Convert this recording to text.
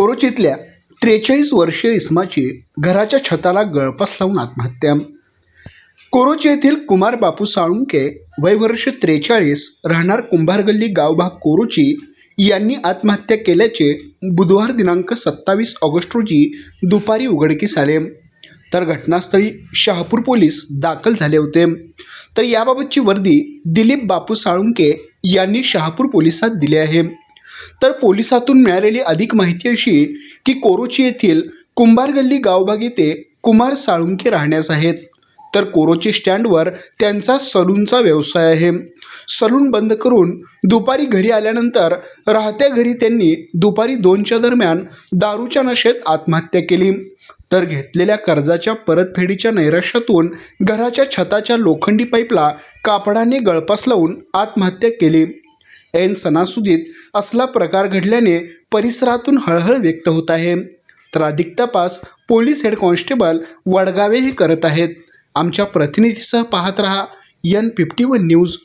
कोरोचीतल्या त्रेचाळीस वर्षीय इस्माची घराच्या छताला गळपास लावून आत्महत्या. कोरोची येथील कुमार बापू साळुंके वय वर्ष त्रेचाळीस राहणार कुंभारगल्ली गावभाग कोरोची यांनी आत्महत्या केल्याचे बुधवार दिनांक सत्तावीस ऑगस्ट रोजी दुपारी उघडकीस आले. तर घटनास्थळी शहापूर पोलीस दाखल झाले होते. तर याबाबतची वर्दी दिलीप बापू साळुंके यांनी शहापूर पोलिसात दिली आहे. तर पोलिसातून मिळालेली अधिक माहिती अशी की कोरोची येथील कुंभारगल्ली गावभाग येथे कुमार साळुंके राहण्यास आहेत. तर कोरोची स्टँडवर त्यांचा सलूनचा व्यवसाय आहे. सलून बंद करून दुपारी घरी आल्यानंतर राहत्या घरी त्यांनी दुपारी दोनच्या दरम्यान दारूच्या नशेत आत्महत्या केली. तर घेतलेल्या कर्जाच्या परतफेडीच्या नैराश्यातून घराच्या छताच्या लोखंडी पाईपला कापडाने गळपास लावून आत्महत्या केली. ऐन सणासुदीत असला प्रकार घडल्याने परिसरातून हळहळ व्यक्त होत आहे. तर अधिक तपास पोलीस हेड कॉन्स्टेबल वडगावेही करत आहेत. आमच्या प्रतिनिधीसह पाहत रहा. N fifty one news